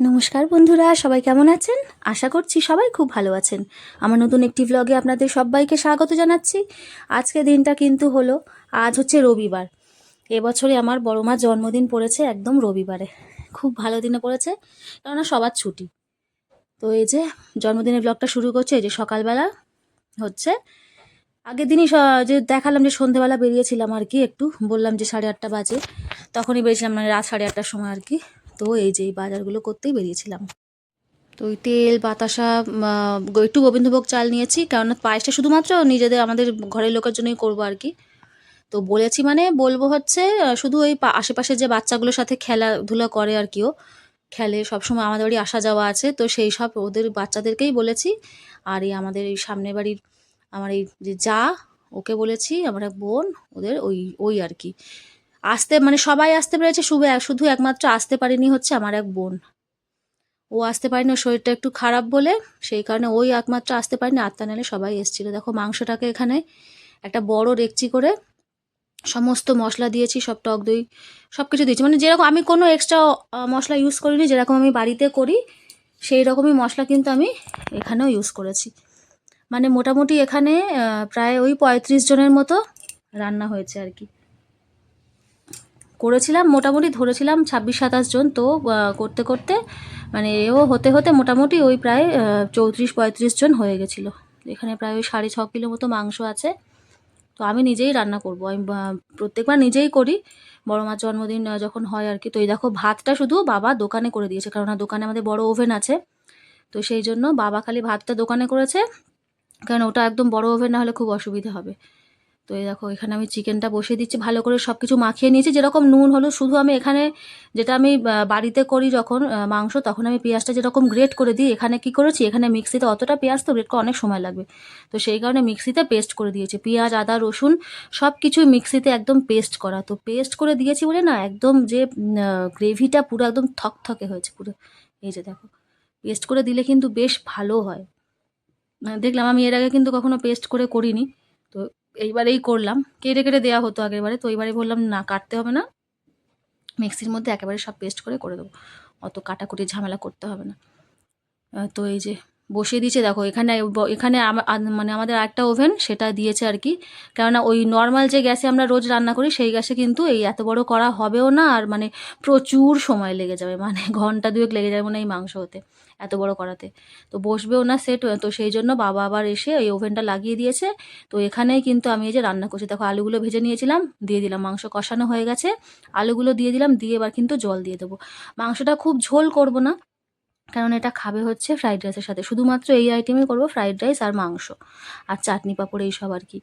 নমস্কার বন্ধুরা, সবাই কেমন আছেন? আশা করছি সবাই খুব ভালো আছেন। আমার নতুন একটি ব্লগে আপনাদের সবাইকে স্বাগত জানাচ্ছি। আজকে দিনটা কিন্তু হলো, আজ হচ্ছে রবিবার। এবছরে আমার বড় মার জন্মদিন পড়েছে একদম রবিবারে। খুব ভালো দিনে পড়েছে, কেননা সবার ছুটি। তো এই যে জন্মদিনের ব্লগটা শুরু করছে, এই যে সকালবেলা হচ্ছে। আগের দিনই যে দেখালাম যে সন্ধেবেলা বেরিয়েছিলাম আর কি, একটু বললাম যে সাড়ে আটটা বাজে, তখনই বেরিয়েছিলাম মানে রাত সাড়ে আটটার সময় আর কি। তো এই যে বাজারগুলো করতেই বেরিয়েছিলাম। তো ওই তেল, বাতাসা একটু গোবিন্দভোগ চাল নিয়েছি, কেননা পায়েসটা শুধুমাত্র নিজেদের, আমাদের ঘরের লোকের জন্যই করব আর কি। তো বলেছি মানে বলব হচ্ছে শুধু ওই আশেপাশে যে বাচ্চাগুলোর সাথে খেলাধুলা করে আর কিও খেলে সবসময় আমাদের বাড়ি আসা যাওয়া আছে, তো সেই সব ওদের বাচ্চাদেরকেই বলেছি। আর এই আমাদের এই সামনের বাড়ির আমার এই যে যা, ওকে বলেছি, আমার এক বোন, ওদের ওই ওই আর কি। আসতে মানে সবাই আসতে পেরেছে, শুধু শুধু একমাত্র আসতে পারেনি হচ্ছে আমার এক বোন। ও আসতে পারেনি শরীরটা একটু খারাপ বলে, সেই কারণে ওই একমাত্র আসতে পারেনি, আত্মা নালে সবাই এসেছিল। দেখো মাংসটাকে এখানে একটা বড় ডেকচি করে সমস্ত মশলা দিয়েছি, সব টক দই, সব কিছু দিয়েছি। মানে যেরকম আমি কোনো এক্সট্রা মশলা ইউজ করিনি, যেরকম আমি বাড়িতে করি, সেই রকমই মশলা কিন্তু আমি এখানেও ইউজ করেছি। মানে মোটামুটি এখানে প্রায় ওই পঁয়ত্রিশ জনের মতো রান্না হয়েছে আর কি। করেছিলাম, মোটামুটি ধরেছিলাম ছাব্বিশ, সাতাশ জন। তো করতে করতে মানে এও হতে হতে মোটামুটি ওই প্রায় চৌত্রিশ, পঁয়ত্রিশ জন হয়ে গেছিল। এখানে প্রায় ওই সাড়ে ছ কিলো মতো মাংস আছে। তো আমি নিজেই রান্না করব। আমি প্রত্যেকবার নিজেই করি। বড় মার জন্মদিন যখন হয় আর কি। তো এই দেখো, ভাতটা শুধু বাবা দোকানে করে দিয়েছে। কারণ দোকানে আমাদের বড় ওভেন আছে। তো সেই জন্য বাবা খালি ভাতটা দোকানে করেছে। কারণ ওটা একদম বড় ওভেন না হলে খুব অসুবিধা হবে। তো এই দেখো, এখানে আমি চিকেনটা বসিয়ে দিচ্ছি, ভালো করে সব কিছু মাখিয়ে নিয়েছি। যেরকম নুন হলো শুধু আমি এখানে যেটা আমি বাড়িতে করি যখন মাংস, তখন আমি পেঁয়াজটা যেরকম গ্রেট করে দিই, এখানে কি করেছি, এখানে মিক্সিতে অতটা পেঁয়াজ তো গ্রেট করে অনেক সময় লাগবে। তো সেই কারণে মিক্সিতে পেস্ট করে দিয়েছি, পেঁয়াজ, আদা, রসুন সব কিছুই মিক্সিতে একদম পেস্ট করা। তো পেস্ট করে দিয়েছি বলে না, একদম যে গ্রেভিটা পুরো একদম থকথকে হয়েছে, পুরো। এই যে দেখো পেস্ট করে দিলে কিন্তু বেশ ভালো হয়। দেখলাম আমি এর আগে কিন্তু কখনো পেস্ট করে করিনি। তো এইবারেই করলাম। কেটে কেটে দেওয়া হতো আগেরবারে তো এইবারে বললাম, না, কাটতে হবে না। মিক্সির মধ্যে একেবারে সব পেস্ট করে করে দেবো। অত কাটাকুটি ঝামেলা করতে হবে না। তো এই যে বসিয়ে দিয়েছে, দেখো, এখানে এখানে মানে আমাদের একটা ওভেন সেটা দিয়েছে আর কি। কেননা ওই নর্মাল যে গ্যাসে আমরা রোজ রান্না করি, সেই গ্যাসে কিন্তু এই এত বড় করা হবেও না আর মানে প্রচুর সময় লেগে যাবে মানে ঘণ্টা দুয়েক লেগে যাবে মানে এই মাংস হতে, এত বড় করাতে। তো বসবেও না সেট তো সেই জন্য বাবা আবার এসে এই ওভেনটা লাগিয়ে দিয়েছে। তো এখানেই কিন্তু আমি এই যে রান্না করছি, দেখো, আলুগুলো ভেজে নিয়েছিলাম, দিয়ে দিলাম, মাংস কষানো হয়ে গেছে। আলুগুলো দিয়ে দিলাম, দিয়ে এবার কিন্তু জল দিয়ে দেবো। মাংসটা খুব ঝোল করব না কারণ এটা খাবে হচ্ছে ফ্রাইড রাইসের সাথে। শুধুমাত্র এই আইটেমই করব ফ্রাইড রাইস আর মাংস। আর চাটনি পাঁপড় এইসব আর কি।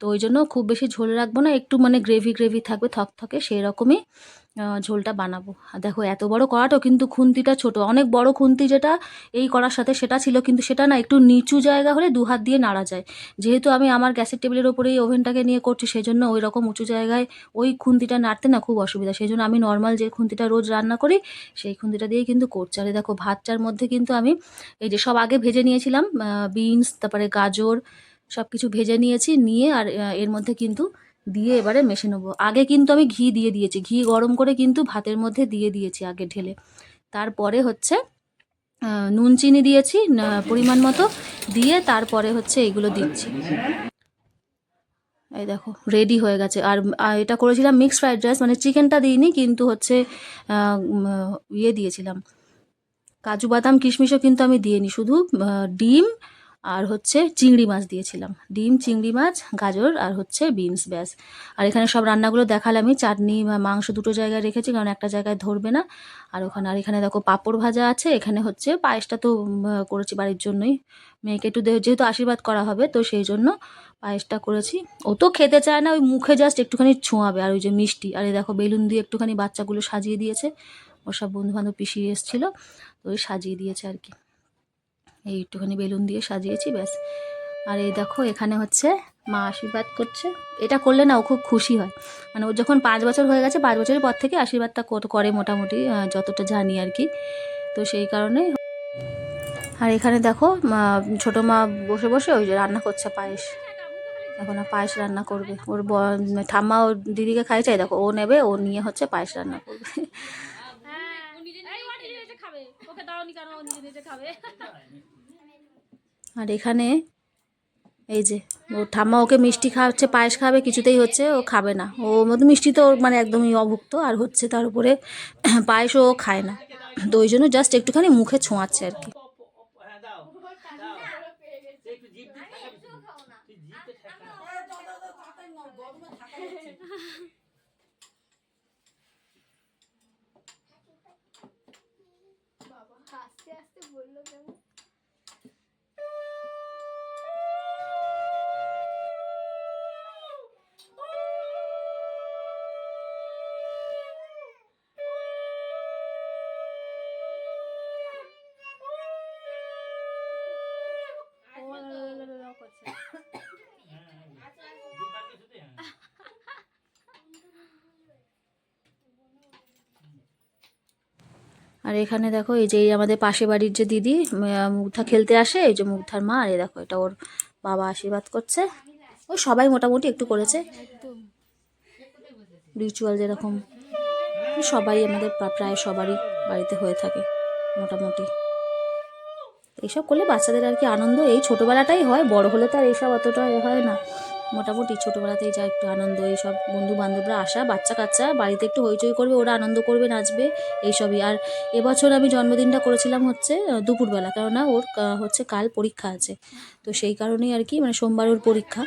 তো ওই জন্য খুব বেশি ঝোল রাখব না, একটু মানে গ্রেভি গ্রেভি থাকবে থকথকে সেই রকমই ঝোলটা বানাবো। আর দেখো এত বড় কড়াটাও কিন্তু খুন্তিটা ছোট, অনেক বড় খুন্তি যেটা এই করার সাথে সেটা ছিল, কিন্তু সেটা না একটু নিচু জায়গা হলে দু হাত দিয়ে নাড়া যায়। যেহেতু আমি আমার গ্যাসের টেবিলের ওপরে এই ওভেনটাকে নিয়ে করছি সেই জন্য ওই রকম উঁচু জায়গায় ওই খুন্তিটা নাড়তে না খুব অসুবিধা সেই জন্য আমি নর্মাল যে খুন্তিটা রোজ রান্না করি, সেই খুন্তিটা দিয়েই কিন্তু করছি। আর দেখো ভাতটার মধ্যে কিন্তু আমি এই যে সব আগে ভেজে নিয়েছিলাম বিনস তারপরে গাজর সব কিছু ভেজে নিয়েছি, নিয়ে আর এর মধ্যে কিন্তু দিয়ে এবারে মেশে নেব। আগে কিন্তু আমি ঘি দিয়ে দিয়েছি, ঘি গরম করে কিন্তু ভাতের মধ্যে দিয়ে দিয়েছি আগে ঢেলে। তারপরে হচ্ছে নুন চিনি দিয়েছি পরিমাণ মতো দিয়ে তারপরে হচ্ছে এগুলো দিচ্ছি। এই দেখো রেডি হয়ে গেছে। আর এটা করেছিলাম মিক্সড ফ্রাইড রাইস মানে চিকেনটা দিইনি, কিন্তু হচ্ছে ইয়ে দিয়েছিলাম। কাজু বাদাম কিশমিশও কিন্তু আমি দিইনি, শুধু ডিম আর হচ্ছে চিংড়ি মাছ দিয়েছিলাম। ডিম, চিংড়ি মাছ, গাজর আর হচ্ছে বিনস, ব্যাস। আর এখানে সব রান্নাগুলো দেখালামই। চাটনি বা মাংস দুটো জায়গায় রেখেছি, কারণ একটা জায়গায় ধরবে না। আর ওখানে আর এখানে দেখো পাঁপড় ভাজা আছে। এখানে হচ্ছে পায়েসটা তো করেছি বাড়ির জন্যই। মেয়েকে একটু যেহেতু আশীর্বাদ করা হবে, তো সেই জন্য পায়েসটা করেছি। ও তো খেতে চায় না, ওই মুখে জাস্ট একটুখানি ছোঁয়াবে। আর ওই যে মিষ্টি আর এই দেখো বেলুন দিয়ে একটুখানি বাচ্চাগুলো সাজিয়ে দিয়েছে। ওর সব বন্ধু বান্ধব পিছিয়ে এসেছিল, তো ওই সাজিয়ে দিয়েছে আর কি। এই একটুখানি বেলুন দিয়ে সাজিয়েছি ব্যাস। আর এই দেখো এখানে হচ্ছে মা আশীর্বাদ করছে। এটা করলে না ও খুব খুশি হয়। মানে ওর যখন পাঁচ বছর হয়ে গেছে পাঁচ বছরের পর থেকে আশীর্বাদটা করে মোটামুটি যতটা জানি আর কি। তো সেই কারণে আর এখানে দেখো মা ছোটো মা বসে বসে ওই যে রান্না করছে পায়েস। এখন আর পায়েস রান্না করবে। ওর ব- ঠাম্মা ওর দিদিকে খাইছে এই দেখো ও নেবে ও নিয়ে হচ্ছে পায়েস রান্না করবে। নিজে খাবে। ওকে দাওনি কেন নিজে নিজে খাবে? আর এখানে এই যে, ও ঠাম্মা ওকে মিষ্টি খাওয়াচ্ছে, পায়েস খাবে, কিছুতেই হচ্ছে, ও খাবে না। ও মতো মিষ্টি তো মানে একদমই অভুক্ত, আর হচ্ছে তার উপরে পায়েসও ও খায় না। তো ওই জন্য জাস্ট একটুখানি মুখে ছোঁয়াচ্ছে আর কি। হ্যাঁ দাও দাও একটু আর এখানে দেখো এই যে আমাদের পাশে বাড়ির যে দিদি মুগ্ধা খেলতে আসে, এই যে মুগ্ধার মা, আর এই দেখো এটা ওর বাবা আশীর্বাদ করছে। ওই সবাই মোটামুটি একটু করেছে। রিচুয়াল যেরকম, সবাই আমাদের প্রায় সবারই বাড়িতে হয়ে থাকে, মোটামুটি। এইসব করলে বাচ্চাদের আর কি আনন্দ, এই ছোটোবেলাটাই হয়, বড় হলে তো আর এইসব অতটা হয় না। মোটামুটি ছোটোবেলাতেই যা একটু আনন্দ এইসব বন্ধু বান্ধবরা আসা বাচ্চা কাচ্চা বাড়িতে একটু হইচই করবে ওরা আনন্দ করবে নাচবে এইসবই। আর এবছর আমি জন্মদিনটা করেছিলাম হচ্ছে দুপুরবেলা কেননা ওর হচ্ছে কাল পরীক্ষা আছে। তো সেই কারণেই আর কি মানে সোমবার ওর পরীক্ষা।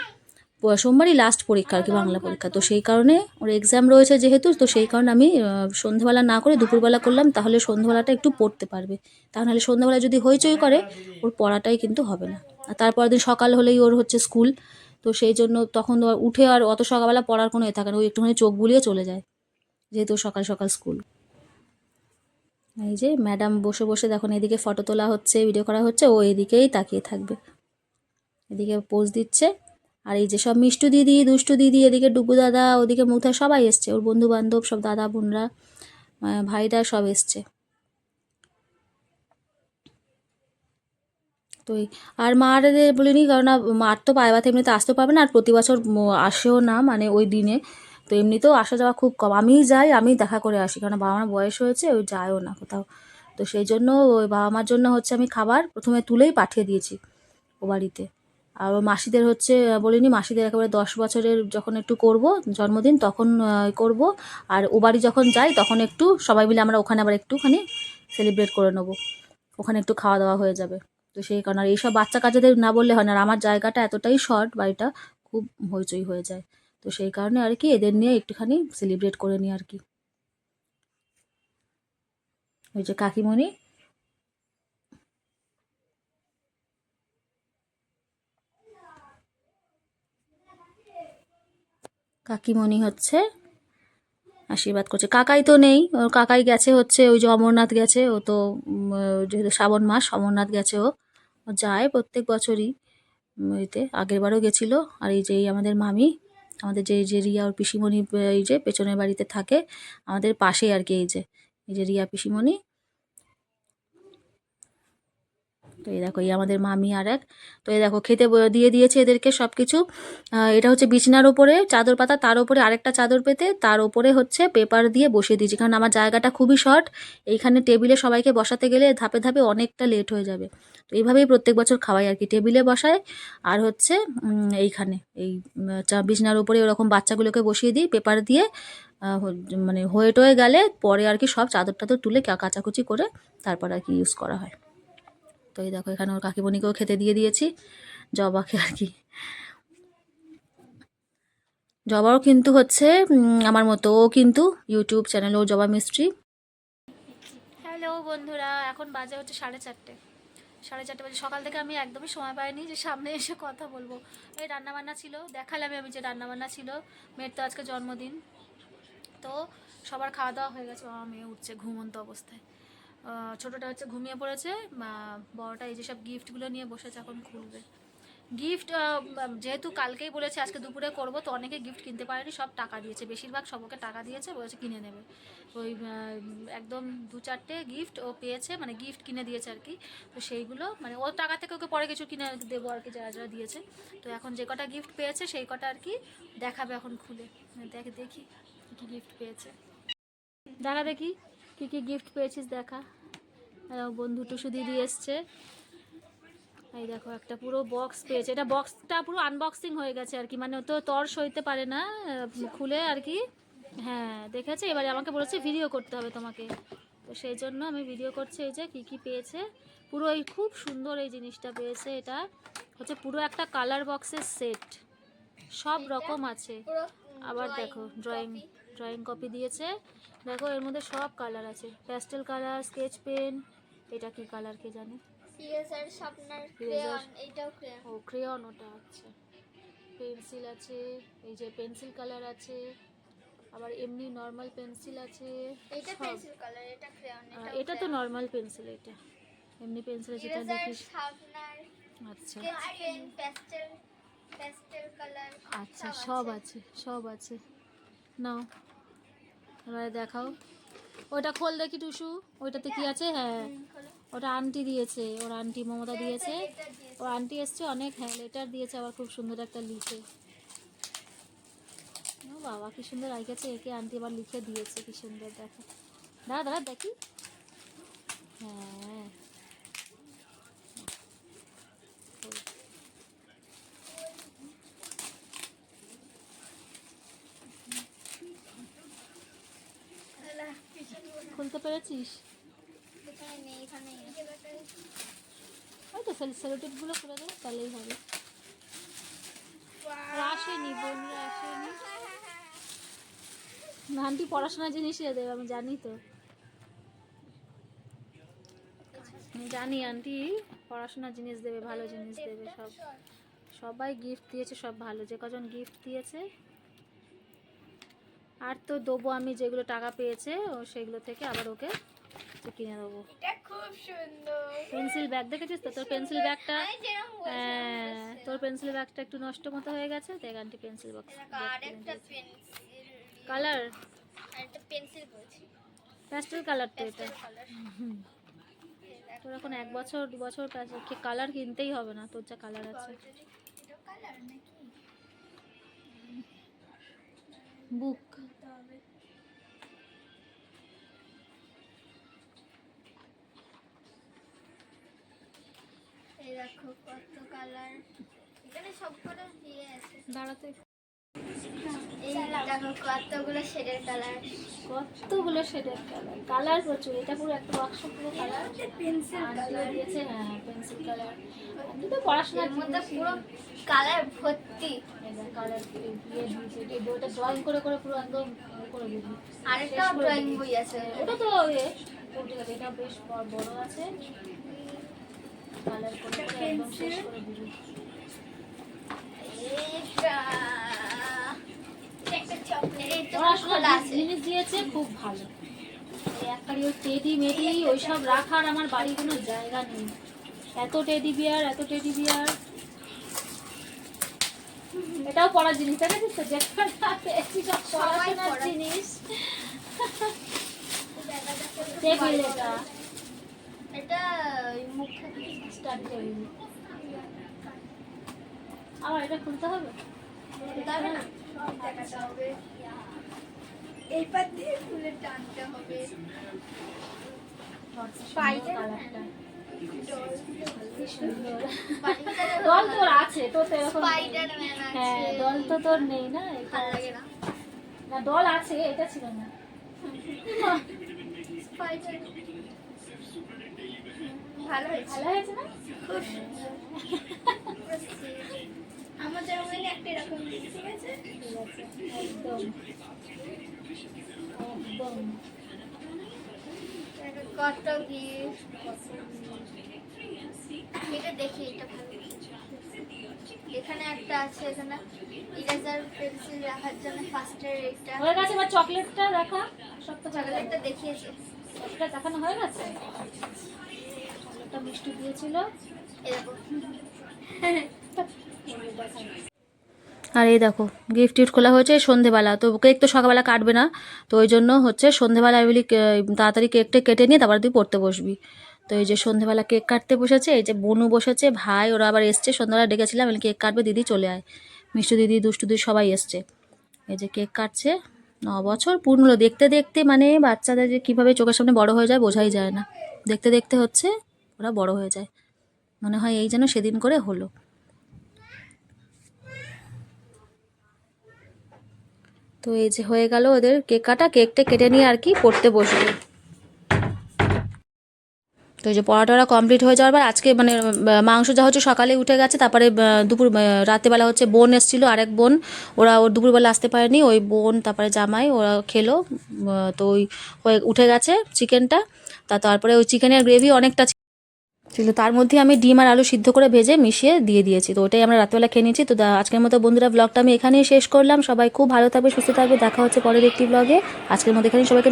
সোমবারই লাস্ট পরীক্ষা আর কি বাংলা পরীক্ষা। তো সেই কারণে ওর এক্সাম রয়েছে যেহেতু তো সেই কারণে আমি আহ, সন্ধ্যেবেলা না করে দুপুরবেলা করলাম তাহলে সন্ধ্যেবেলাটা একটু পড়তে পারবে। তা নাহলে সন্ধ্যেবেলা যদি হইচই করে ওর পড়াটাই কিন্তু হবে না। আর তারপর দিন সকাল হলেই ওর হচ্ছে স্কুল তো সেই জন্য তখন উঠে আর অত সকালবেলা পড়ার কোনো এ থাকে না, ওই একটুখানি চোখ বুলিয়ে চলে যায়, যেহেতু সকাল সকাল স্কুল। এই যে ম্যাডাম বসে বসে দেখুন, এদিকে ফটো তোলা হচ্ছে ভিডিও করা হচ্ছে, ও এদিকেই তাকিয়ে থাকবে। এদিকে পোজ দিচ্ছে, আর এই যে সব মিষ্টু দিদি, দুষ্টু দিদি, এদিকে ডুবু দাদা, ওদিকে মুথা, সবাই এসছে। ওর বন্ধু বান্ধব সব দাদা, বোনরা ভাইরা সব এসছে। তো এই- আর মার বলিনি কারণ মার তো পায়ে ব্যথা, এমনিতে আসতেও পারবে না, আর প্রতি বছর আসেও না মানে ওই দিনে। তো এমনিতেও আসা যাওয়া খুব কম। আমিই যাই আমি দেখা করে আসি কারণ বাবা মার বয়স হয়েছে, ওই যায়ও না কোথাও। তো সেই জন্য ওই বাবা মার জন্য হচ্ছে আমি খাবার প্রথমে তুলেই পাঠিয়ে দিয়েছি ও বাড়িতে। আর মাসিদের হচ্ছে, বলিনি, মাসিদের একেবারে দশ বছরের যখন একটু করব, জন্মদিন, তখন করব। আর ও বাড়ি যখন যাই তখন একটু সবাই মিলে আমরা ওখানে আবার একটুখানি সেলিব্রেট করে নেব। ওখানে একটু খাওয়া দাওয়া হয়ে যাবে। তো সেই কারণে আর এইসব বাচ্চা কাচ্চাদের না বললে হয় না। আর আমার জায়গাটা এতটাই শর্ট, বাড়িটা খুব হইচই হয়ে যায়। তো সেই কারণে আর কি এদের নিয়ে একটুখানি সেলিব্রেট করে নিই আর কি। ওই যে কাকিমণি। কাকিমণি হচ্ছে আশীর্বাদ করছে। কাকাই তো নেই, ওর কাকাই গেছে হচ্ছে, ওই যে অমরনাথ গেছে, ও তো যেহেতু শ্রাবণ মাস, অমরনাথ গেছে ও ও। যায় প্রত্যেক বছরই এতে আগের বারও গেছিল। আর এই যে আমাদের মামি, আমাদের যে যে রিয়া ওর পিসিমণি, এই যে পেছনের বাড়িতে থাকে, আমাদের পাশে আর কি এই যে এই যে রিয়া পিসিমণি তো এই দেখো, এই আমাদের মামি আর এক। তো এই দেখো, খেতে দিয়ে দিয়েছে এদেরকে সব কিছু এটা হচ্ছে বিছনার ওপরে চাদর পাতা, তার উপরে আরেকটা চাদর পেতে, তার ওপরে হচ্ছে পেপার দিয়ে বসিয়ে দিয়েছি। কারণ আমার জায়গাটা খুবই শর্ট, এইখানে টেবিলে সবাইকে বসাতে গেলে ধাপে ধাপে অনেকটা লেট হয়ে যাবে। তো এইভাবেই প্রত্যেক বছর খাওয়াই আর কি, টেবিলে বসায়। আর হচ্ছে এইখানে, এই বিছনার উপরে ওরকম বাচ্চাগুলোকে বসিয়ে দিই, পেপার দিয়ে মানে হয়ে টয়ে গেলে পরে আর কি সব চাদর টাদর তুলে কাচাকুচি করে তারপর আর কি ইউজ করা হয়। তো এই দেখো, এখানে ওর কাকিমণিকেও খেতে দিয়ে দিয়েছি। জবাকে আর কি। জবাও কিন্তু হচ্ছে আমার মতো। ও কিন্তু ইউটিউব চ্যানেল ও জবা মিস্ট্রি হ্যালো বন্ধুরা, এখন বাজে হচ্ছে সাড়ে চারটে। সাড়ে চারটে বাজে। সকাল থেকে আমি একদমই সময় পাইনি যে সামনে এসে কথা বলব। এই রান্নাবান্না ছিল, দেখালাম আমি যে রান্নাবান্না ছিল। মেয়ের তো আজকে জন্মদিন। তো সবার খাওয়া দাওয়া হয়ে গেছে আমার মেয়ে উঠছে ঘুমন্ত অবস্থায়। ছোটোটা হচ্ছে ঘুমিয়ে পড়েছে বড়টা এই যেসব গিফটগুলো নিয়ে বসেছে এখন খুলবে। গিফট যেহেতু কালকেই বলেছে আজকে দুপুরে করব, তো অনেকে গিফট কিনতে পারেনি, সব টাকা দিয়েছে। বেশিরভাগ সবকে টাকা দিয়েছে, বলেছে কিনে নেবে। ওই একদম দু চারটে গিফট ও পেয়েছে মানে গিফট কিনে দিয়েছে আর কি। তো সেইগুলো মানে ওর টাকা থেকে ওকে পরে কিছু কিনে দেবো আর কি, যারা যারা দিয়েছে। তো এখন যে কটা গিফট পেয়েছে, সেই কটা আর কি দেখাবে এখন খুলে। দেখ, দেখি কী গিফট পেয়েছে। দেখা দেখি, কী কী গিফট পেয়েছিস দেখা। বন্ধু টুসু দিদি এসছে। এই দেখো, একটা পুরো বক্স পেয়েছে। এটা বক্সটা পুরো আনবক্সিং হয়ে গেছে আর কি। মানে তো তর সইতে পারে না খুলে আর কি। হ্যাঁ দেখেছে? এবারে আমাকে বলেছে ভিডিও করতে হবে তোমাকে। তো সেই জন্য আমি ভিডিও করছি, এই যে কী কী পেয়েছে। পুরো এই খুব সুন্দর এই জিনিসটা পেয়েছে এটা। হচ্ছে পুরো একটা কালার বক্সের সেট সব রকম আছে। আবার দেখো ড্রয়িং ড্রয়িং কপি দিয়েছে। দেখো, এর মধ্যে সব কালার আছে। প্যাস্টেল কালার স্কেচ পেন এটা কি কালার কে জানে? সিএসআর শার্পনার ক্রেয়ন এইটাও ক্রেয়ন ও ক্রেয়ন ওটা আচ্ছা। পেন্সিল আছে এই যে পেন্সিল কালার আছে আবার এমনি নর্মাল পেন্সিল আছে এটা পেন্সিল কালার এটা ক্রেয়ন আহ, এটা তো নর্মাল পেন্সিল এটা। এমনি পেন্সিল যেটা ইরেজার দেখিস। আচ্ছা। পেন প্যাস্টেল প্যাস্টেল কালার আচ্ছা সব আছে সব আছে। নাও এবারে দেখাও। ওটা খোল দেখি টুসু। ওইটাতে কি আছে? হ্যাঁ। ওটা আন্টি দিয়েছে। ওর আন্টি মমতা দিয়েছে। ও আন্টি এসছে অনেক হ্যাঁ লেটার দিয়েছে আবার খুব সুন্দর একটা লিখে। ও বাবা কি সুন্দর আইকেছে একে আন্টি আবার লিখে দিয়েছে কি সুন্দর দেখো। দাঁড়া দাঁড়া দেখি। হ্যাঁ খুলতে পেরেছিস নেই। ওই তো সেল সেলোটেপগুলো খুলে দেবো তাহলেই হবে। আসেনি বোনরা আসেনি। না, আন্টি পড়াশোনার জিনিসই দেবে আমি জানি তো। জানি আন্টি পড়াশোনার জিনিস দেবে ভালো জিনিস দেবে সব। সবাই গিফট দিয়েছে সব ভালো। যে কজন গিফট দিয়েছে আর তো দেবো আমি যেগুলো টাকা পেয়েছে ও সেগুলো থেকে আবার ওকে কিনে দেবো। খুব সুন্দর। পেন্সিল ব্যাগ দেখেছিস তো? তোর পেন্সিল ব্যাগটা হ্যাঁ তোর পেন্সিল ব্যাগটা একটু নষ্ট মতো হয়ে গেছে দেখ আন্টি পেন্সিল বক্স কালার একটা পেন্সিল বলছি। প্যাস্টেল কালার তো এটা। তোর এখন এক বছর দু বছর কালার কিনতেই হবে না তোর যা কালার আছে। Colour book. এই দেখো কত কালার এখানে সব কটা দিয়ে আছে। দাঁড়াতে কতগুলো শেডের কালার। কতগুলো শেডের কালার? কালার প্রচুর এটা পুরো একটা বাক্স পুরো কালার পেন্সিল আন্টিও দিয়েছে হ্যাঁ পেন্সিল কালার আন্টি তো পড়াশোনার মধ্যে পুরো কালার ভর্তি। কালার দিয়ে দিয়েছে এই বইটা ড্রয়িং করে করে পুরো একদম করে দিবি আরেকটাও ড্রয়িং বই আছে। ওটা তো এটা বেশ বড় আছে। কালার করে একদম শেষ করে দিবি এটা পড়াশোনার জিনিস দিয়েছে খুব ভালো। একবারই ওই টেডি মেডি ওইসব রাখার আমার বাড়ি কোনো জায়গা নেই। এত টেডি বিয়ার এত টেডি বিয়ার এটাও পড়ার জিনিস দেখেছিস তো যেখানে পেয়েছি সব সবাই পড়াশোনার জিনিস। টেবিল এটা। এটা আবার এটা খুলতে হবে? এই পাত দিয়ে টানতে হবে। দল তোর আছে তোর তো এরকম হ্যাঁ দল তো তোর নেই না না। দল আছে এটা ছিল না। ভালো হয়েছে। ভালো হয়েছে না? খুব আমাদের একটা এরকম ঠিক আছে ঠিক আছে? একদম। একদম। কত গিফট এটা দেখি এটা ভালো এখানে একটা আছে এখানে ইরেজার পেন্সিল রাখার জন্য ফার্স্টের এটা। হয়ে গেছে এবার চকলেটটা দেখা সব তো চকলেটটা দেখিয়েছে। দেখানো হয়ে গেছে? চকলেটটা মিষ্টি দিয়েছিল। এরকম আর এই দেখো গিফট টিফট খোলা হয়েছে সন্ধেবেলা, তো কেক তো সকালবেলা কাটবে না, তো ওই জন্য হচ্ছে সন্ধেবেলা আমি তাড়াতাড়ি কেকটা কেটে নিয়ে তারপর তুই পড়তে বসবি। তো এই যে সন্ধেবেলা কেক কাটতে বসেছে, এই যে বনু বসেছে, ভাই, ওরা আবার এসছে, সন্ধ্যাবেলা ডেকেছিলাম, আমি কেক কাটবে, দিদি চলে আয়। মিষ্টি দিদি, দুষ্টু দিদি সবাই এসছে। এই যে কেক কাটছে, ন বছর পূর্ণ। দেখতে দেখতে মানে বাচ্চাদের যে কীভাবে চোখের সামনে বড় হয়ে যায় বোঝাই যায় না। দেখতে দেখতে হচ্ছে, ওরা বড় হয়ে যায়। মনে হয় এই যেন সেদিন করে হলো। তো এই যে হয়ে গেল ওদের কেক কাটা কেকটা কেটে নিয়ে আর কি পড়তে বসবে। তো যে পড়াটা কমপ্লিট হয়ে যাওয়ার পর আজকে মানে মাংস যা হচ্ছে সকালে উঠে গেছে, তারপরে দুপুর রাত্রেবেলা হচ্ছে বোন এসেছিল, আরেক বোন। ওরা ওর দুপুরবেলা আসতে পারেনি, ওই বোন, তারপরে জামাই, ওরা খেলো। তো ওই উঠে গেছে চিকেনটা তা তারপরে ওই চিকেনের গ্রেভি অনেকটা ছিল। তার মধ্যে আমি ডিম আর আলু সিদ্ধ করে ভেজে মিশিয়ে দিয়ে দিয়েছি। তো ওটাই আমরা রাতবেলা খেয়ে নিয়েছি। তো আজকের মতো বন্ধুরা ব্লগটা আমি এখানেই শেষ করলাম। সবাই খুব ভালো থাকবে, সুস্থ থাকবে। দেখা হচ্ছে পরের একটি ব্লগে আজকের মধ্যে এখানে সবাইকে